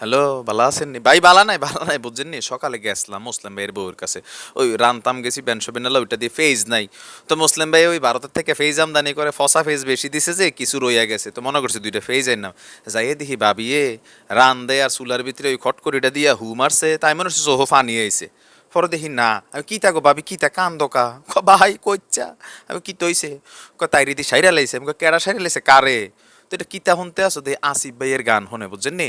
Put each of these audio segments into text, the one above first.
Hello, ভালো আছেন নি? ভাই বালা নাই বালা নাই, বুঝছেন নি? সকালে গেছিলাম মুসলিম ভাইয়ের বউয়ের কাছে। ওই রানতাম গেছি ব্যানশো বেনালা ওইটা দিয়ে ফেজ নাই। তো মুসলিম ভাই ওই ভারতের থেকে ফেজ আমদানি করে ফসা ফেজ বেশি দিছে যে, কিছু রইয়া গেছে। তো মনে করছে দুইটা ফেজ আইন না যাইয়ে দেখি ভাবিয়ে রান দেয় আর চুলার ভিতরে ওই খটকরিটা দিয়া হু মারছে, তাই মনে হচ্ছে সোহো ফানি আইছে পরে দেখি না, আমি কি তাকো ভাবি, কি তা কান দোকা ভাই কইচ্ছা আমি কি তৈছে? ক, তাই রীতি সাইরা লাইছে, আমি কেডা সাইরা লাইছে, কারে? তো এটা কিতা শুনতে আসো দে আসিফ ভাইয়ের গান শোনে, বুঝছেন নি?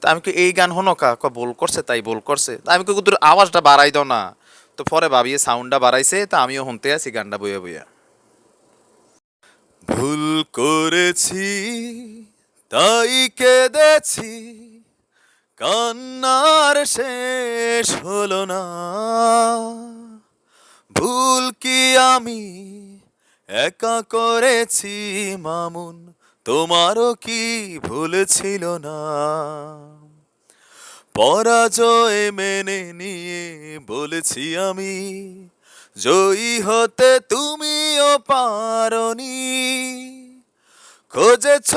তা আমি কি এই গান শোনো কা ক বল করছে তাই বল করছে। তা আমি কি তোর আওয়াজটা বাড়াই দাও না। তো পরে ভাবিয়ে সাউন্ডটা বাড়াইছে, তা আমিও শুনতে আছি গানটা বইয়া বইয়া। ভুল করেছি, তাই কেঁদেছি, কান্নার শেষ হলো না। ভুল কি আমি একা করেছি, মামুন? তোমারও কি ভুল ছিল না? পরাজয় মেনে নিয়ে বলেছি আমি, জয়ী হতে তুমিও পারনি। খোঁজেছ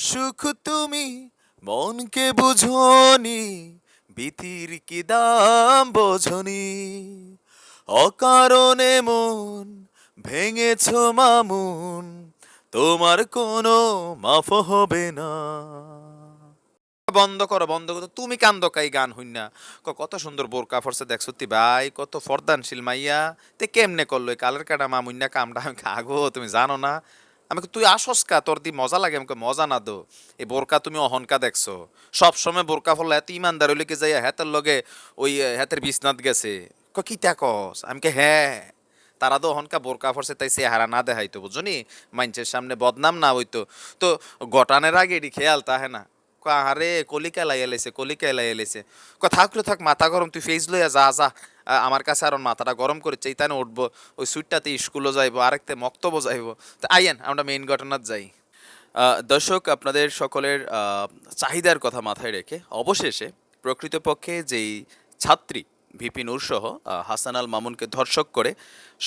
সুখ তুমি, মনকে বুঝনি বিতির কি দাম বোঝনি। অকারণে মন ভেঙেছ মামুন তোমার কোনো মাফ হবে না। বন্ধ করো বন্ধ করো। তুমি কান্দকাই গান হইন না। কত সুন্দর বোরকা ফরসে দেখ সত্যি ভাই কত ফরদানশীল মাইয়া। তে কেমনে করল? কালের কাটা মা মুন্না কামটা আমি আগো তুমি জানো না। আমি তুই আসস কা? তোর দি মজা লাগে আমাকে মজা না দো। এই বোরকা তুমি অহনকা দেখছ। সব সময় বোরকা ফলে এত ইমানদার হইলে কি যাই হাতের লগে ওই আহ, হাতের বিছনাত গেছে। ক কি তা কস? আমি কে হ্যাঁ। তারা তো হনকা বোরকা ফরছে তাই সে হারা না দেখাইতো, বুঝনি? মাইনছের সামনে বদনাম না হইতো। তো গটানের আগে এটি খেয়াল তাহে না। আরে কলিকা লাই এলাইছে কলিকা লাই এলাইছে ক থাক থাক, মাথা গরম, তুই ফেস লইয়া যা যা। আমার কাছে আর মাথাটা গরম করে চাইতানে উঠবো, ওই সুইটটাতে স্কুলও যাইবো, আরেকতে মক্তব্য যাইবো। তো আইয়েন, আমরা মেইন ঘটনার যাই। দর্শক, আপনাদের সকলের চাহিদার কথা মাথায় রেখে অবশেষে প্রকৃতপক্ষে যেই ছাত্রী ভিপি নূর সহ হাসান আল মামুনকে ধর্ষক করে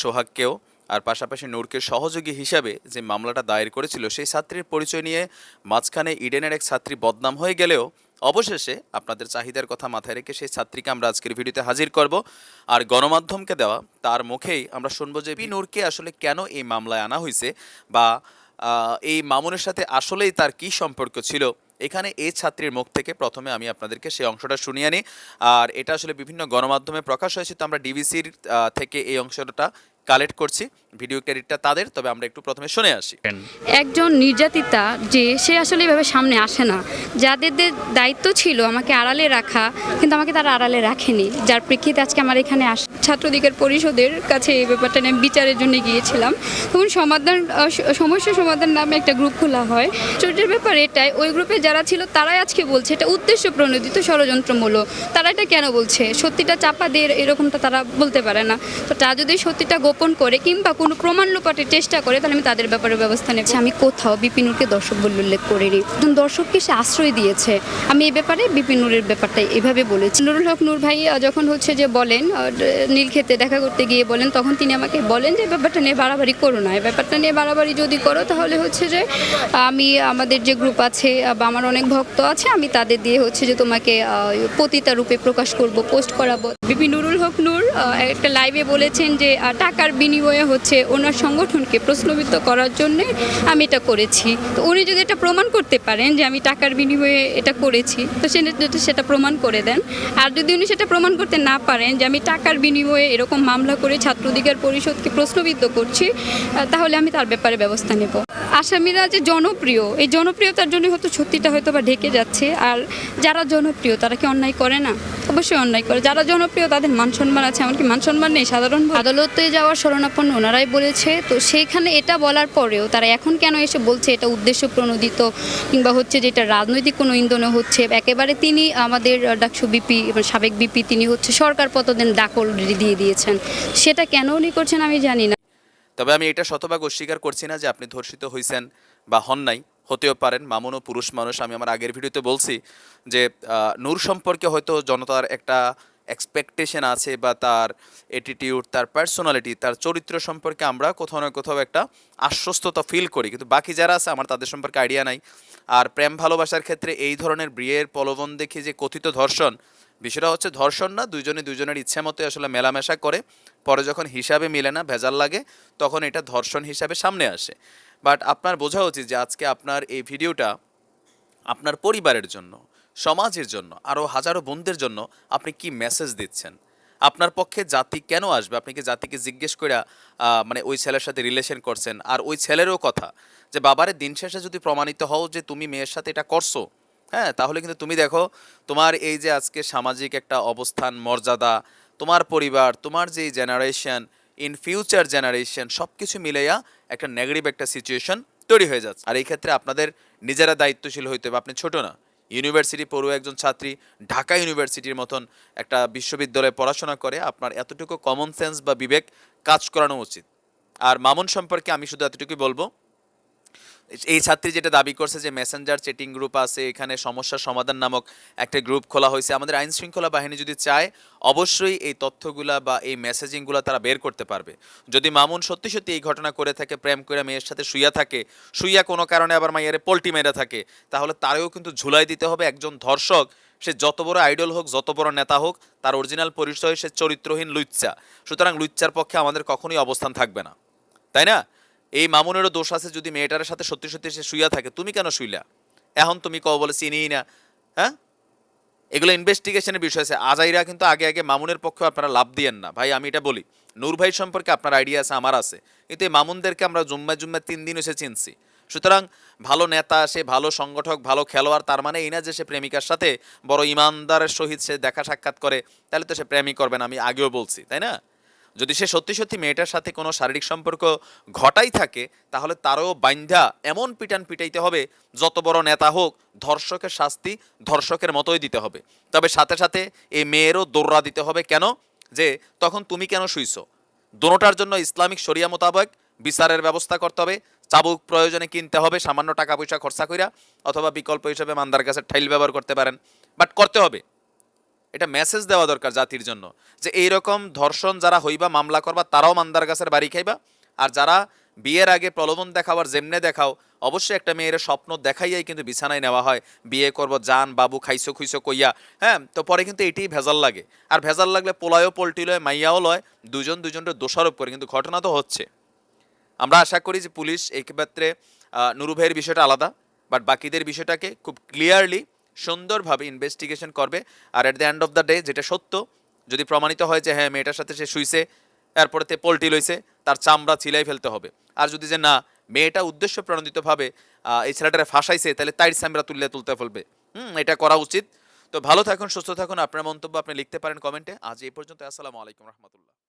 সোহাগকেও আর পাশাপাশি নূরকে সহযোগী হিসাবে যে মামলাটা দায়ের করেছিল, সেই ছাত্রীর পরিচয় নিয়ে মাঝখানে ইডেনের এক ছাত্রী বদনাম হয়ে গেলেও অবশেষে আপনাদের চাহিদার কথা মাথায় রেখে সেই ছাত্রীকে আমরা আজকের ভিডিওতে হাজির করব। আর গণমাধ্যমকে দেওয়া, তার মুখেই আমরা শুনব যে পি নূরকে আসলে কেন এই মামলায় আনা হয়েছে বা এই মামুনের সাথে আসলেই তার কি সম্পর্ক ছিল। এখানে এই ছাত্রীর মুখ থেকে প্রথমে আমি আপনাদেরকে সেই অংশটা শুনিয়ে নিই। আর এটা আসলে বিভিন্ন গণমাধ্যমে প্রকাশ হয়েছে, তো আমরা ডিবিসির থেকে এই অংশটা কালেক্ট করছি ভিডিও ক্রেডিটটা তাদের, তবে আমরা একটু প্রথমে শুনে আসি। একজন নির্যাতিতা যে, সে আসলে এভাবে সামনে আসে না। যাদের দায়িত্ব ছিল আমাকে আড়ালে রাখা, কিন্তু আমাকে তারা আড়ালে রাখেনি। যার প্রেক্ষিতে আজকে আমার এখানে আস ছাত্রদিকের পরিষদের কাছে এই ব্যাপারটা নিয়ে বিচারের জন্য গিয়েছিলাম। তখন সমাধান সমস্যা সমাধান নামে একটা গ্রুপ খোলা হয়। চোটের ব্যাপার এটাই, ওই গ্রুপে যারা ছিল তারাই আজকে বলছে, এটা উদ্দেশ্য প্রণোদিত, ষড়যন্ত্রমূলক। তারা এটা কেন বলছে? সত্যিটা চাপা দিয়ে এরকমটা তারা বলতে পারে না। তো তারা যদি সত্যিটা গোপন করে কিংবা কোনো প্রমাণ লোপাটের চেষ্টা করে তাহলে আমি তাদের ব্যাপারে ব্যবস্থা নেব। আমি কোথাও বিপিনুরকে দর্শক বলে উল্লেখ করিনি। একজন দর্শককে সে আশ্রয় দিয়েছে। আমি এই ব্যাপারে বিপিনুরের ব্যাপারটা এভাবে বলেছি। নুরুল হক নূর ভাই যখন হচ্ছে যে বলেন নীলক্ষেতে দেখা করতে গিয়ে বলেন তখন তিনি আমাকে বলেন যে ব্যাপারটা নিয়ে বাড়াবাড়ি করো না। এই ব্যাপারটা নিয়ে বাড়াবাড়ি যদি করো তাহলে হচ্ছে যে আমি আমাদের যে গ্রুপ আছে বা আমার অনেক ভক্ত আছে আমি তাদের দিয়ে হচ্ছে যে তোমাকে পতিতা রূপে প্রকাশ করব পোস্ট করাবো। বিপি নুরুল হক নূর একটা লাইভে বলেছেন যে আহ, টাকার বিনিময়ে হচ্ছে ওনার সংগঠনকে প্রশ্নবিদ্ধ করার জন্যে আমি এটা করেছি। তো উনি যদি এটা প্রমাণ করতে পারেন যে আমি টাকার বিনিময়ে এটা করেছি, তো সে যদি সেটা প্রমাণ করে দেন। আর যদি উনি সেটা প্রমাণ করতে না পারেন যে আমি টাকার বিনিময়ে এরকম মামলা করে ছাত্র অধিকার পরিষদকে প্রশ্নবিদ্ধ করছি তাহলে আমি তার ব্যাপারে ব্যবস্থা নেব। আসামিরা যে জনপ্রিয়, এই জনপ্রিয়তার জন্য হয়তো সত্যিটা হয়তো বা ঢেকে যাচ্ছে। আর যারা জনপ্রিয়, তারা কি অন্যায় করে না? অবশ্যই অন্যায় করে। যারা জনপ্রিয়, তাদের মান সম্মান আছে, এমনকি মান সম্মান নেই সাধারণ আদালতে যাওয়ার শরণাপন্ন ওনারাই বলেছে, তো সেইখানে এটা বলার পরেও তারা এখন কেন এসে বলছে এটা উদ্দেশ্য প্রণোদিত, কিংবা হচ্ছে যে এটা রাজনৈতিক কোনো ইন্ধনে হচ্ছে? একেবারে তিনি আমাদের ডাকসু বিপি সাবেক বিপি, তিনি হচ্ছে সরকার পতদের ডাক অলরেডি দিয়ে দিয়েছেন। সেটা কেন উনি করছেন আমি জানি না। তবে আমি এটা শতভাগ অস্বীকার করছি না যে আপনি ধর্ষিত হয়েছেন বা হন নাই, হতেও পারেন, মামুনও পুরুষ মানুষ। আমি আমার আগের ভিডিওতে বলছি যে নূর সম্পর্কে হয়তো জনতার একটা এক্সপেকটেশন আছে বা তার অ্যাটিটিউড তার পার্সোনালিটি তার চরিত্র সম্পর্কে আমরা কোথাও না কোথাও একটা আশ্বস্ততা ফিল করি। কিন্তু বাকি যারা আছে, আমার তাদের সম্পর্কে আইডিয়া নাই। আর প্রেম ভালোবাসার ক্ষেত্রে এই ধরনের বিয়ের প্রলোভন দেখে যে কথিত ধর্ষণ বিষয়টা হচ্ছে ধর্ষণ না দুইজনে দুজনের ইচ্ছা মতো আসলে মেলামেশা করে। পরে যখন হিসাবে মিলে না, ভেজাল লাগে, তখন এটা ধর্ষণ হিসাবে সামনে আসে। বাট আপনার বোঝা উচিত যে আজকে আপনার এই ভিডিওটা আপনার পরিবারের জন্য, সমাজের জন্য আরও হাজারো বোনদের জন্য আপনি কি মেসেজ দিচ্ছেন? আপনার পক্ষে জাতি কেন আসবে? আপনি কি জাতিকে জিজ্ঞেস করে মানে ওই ছেলের সাথে রিলেশন করছেন? আর ওই ছেলেরও কথা যে, বাবারে, দিন শেষে যদি প্রমাণিত হও যে তুমি মেয়ের সাথে এটা করছ হ্যাঁ তাহলে কিন্তু তুমি দেখো, তোমার এই যে আজকে সামাজিক একটা অবস্থান, মর্যাদা, তোমার পরিবার, তোমার যে জেনারেশন ইন ফিউচার জেনারেশন সব কিছু মিলাইয়া একটা নেগেটিভ একটা সিচুয়েশন তৈরি হয়ে যাচ্ছে। আর এই ক্ষেত্রে আপনাদের নিজেরা দায়িত্বশীল হইতে হবে। আপনি ছোট না। ইউনিভার্সিটি পড়ুয়া একজন ছাত্রী, ঢাকা ইউনিভার্সিটির মতন একটা বিশ্ববিদ্যালয়ে পড়াশোনা করে, আপনার এতটুকু কমন সেন্স বা বিবেক কাজ করানো উচিত। আর মামুন সম্পর্কে আমি শুধু এতটুকুই বলব এই ছাত্রী যেটা দাবি করছে যে মেসেঞ্জার চেটিং গ্রুপ আছে, এখানে সমস্যার সমাধান নামক একটা গ্রুপ খোলা হয়েছে। আমাদের আইন শৃঙ্খলা বাহিনী যদি চায়, অবশ্যই এই তথ্যগুলা বা এই মেসেজিংগুলো তারা বের করতে পারবে। যদি মামুন সত্যি সত্যি এই ঘটনা করে থাকে, প্রেম করে মেয়ের সাথে শুইয়া থাকে, শুইয়া কোনো কারণে আবার মাইয়ারে পোল্টি মেরে থাকে, তাহলে তারেও কিন্তু ঝুলাই দিতে হবে একজন ধর্ষক। সে যত বড় আইডল হোক, যত বড় নেতা হোক, তার অরিজিনাল পরিচয় সে চরিত্রহীন লুচ্চা। সুতরাং লুচ্চার পক্ষে আমাদের কখনোই অবস্থান থাকবে না। তাই না? এই মামুনেরও দোষ আছে যদি মেয়েটার সাথে সত্যি সত্যি সে শুইয়া থাকে। তুমি কেন শুইলা? এখন তুমি কও বলে চিনিই না। হ্যাঁ? এগুলো ইনভেস্টিগেশনের বিষয় আছে। আজাইরা কিন্তু আগে আগে মামুনের পক্ষে আপনারা লাভ দিয়েন না। ভাই, আমি এটা বলি। নূর ভাই সম্পর্কে আপনার আইডিয়া আছে, আমার আছে। কিন্তু এই মামুনদেরকে আমরা জুম্মা জুম্মা তিন দিন এসে চিনছি। সুতরাং ভালো নেতা, সে ভালো সংগঠক, ভালো খেলোয়াড়, তার মানে এই না যে সে প্রেমিকার সাথে বড় ইমানদারের সহিত সে দেখা সাক্ষাৎ করে, তাহলে তো সে প্রেমই করবে না, আমি আগেও বলছি, তাই না? যদি সে সত্যি সত্যি মেয়েটার সাথে কোনো শারীরিক সম্পর্ক ঘটাই থাকে, তাহলে তারও বাইন্ধা এমন পিটান পিটাইতে হবে, যত বড় নেতা হোক, ধর্ষকের শাস্তি ধর্ষকের মতোই দিতে হবে। তবে সাথে সাথে এই মেয়েরও দৌড়া দিতে হবে। কেন? যে তখন তুমি কেন শুইছো? দোনোটার জন্য ইসলামিক শরিয়া মোতাবেক বিচারের ব্যবস্থা করতে হবে। চাবুক প্রয়োজনে কিনতে হবে, সামান্য টাকা পয়সা খরচা কইরা, অথবা বিকল্প হিসেবে মান্দার গাছের ঠাইল ব্যবহার করতে পারেন। বাট করতে হবে। এটা মেসেজ দেওয়া দরকার জাতির জন্য যে এইরকম ধর্ষণ যারা হইবা, মামলা করবা, তারাও মান্দার গাছের বাড়ি খাইবা। আর যারা বিয়ের আগে প্রলোভন দেখাবার যেমনে দেখাও, অবশ্যই একটা মেয়ের স্বপ্ন দেখাইয়াই কিন্তু বিছানায় নেওয়া হয়। বিয়ে করব, জান, বাবু, খাইছো, খুইছো, কইয়া। হ্যাঁ তো পরে কিন্তু এটাই ভেজাল লাগে। আর ভেজাল লাগলে পোলায়ও পোলটি লয়, মাইয়াও লয়, দুজন দুজনের দোষারোপ করে। কিন্তু ঘটনা তো হচ্ছে। আমরা আশা করি যে পুলিশ এই ক্ষেত্রে নুরু ভাইয়ের বিষয়টা আলাদা, বাট বাকিদের বিষয়টাকে খুব ক্লিয়ারলি সুন্দরভাবে ইনভেস্টিগেশন করবে। আর at the end of the day যেটা সত্য, যদি প্রমাণিত হয় যে হ্যাঁ মেয়েটার সাথে সে শুইছে, এরপরে তে পোল্টি লইছে, তার চামড়া ছিলাই ফেলতে হবে। আর যদি যে না, মেয়েটা উদ্দেশ্য প্রণোদিতভাবে এই ছেলেটারে ফাঁসাইছে, তাহলে তাইর চামড়া তুললে তুলতে ফেলবে। হুম, এটা করা উচিত। তো ভালো থাকুন, সুস্থ থাকুন। আপনার মন্তব্য আপনি লিখতে পারেন কমেন্টে। আজ এই পর্যন্ত, আসসালামু আলাইকুম রহমতুল্লাহ।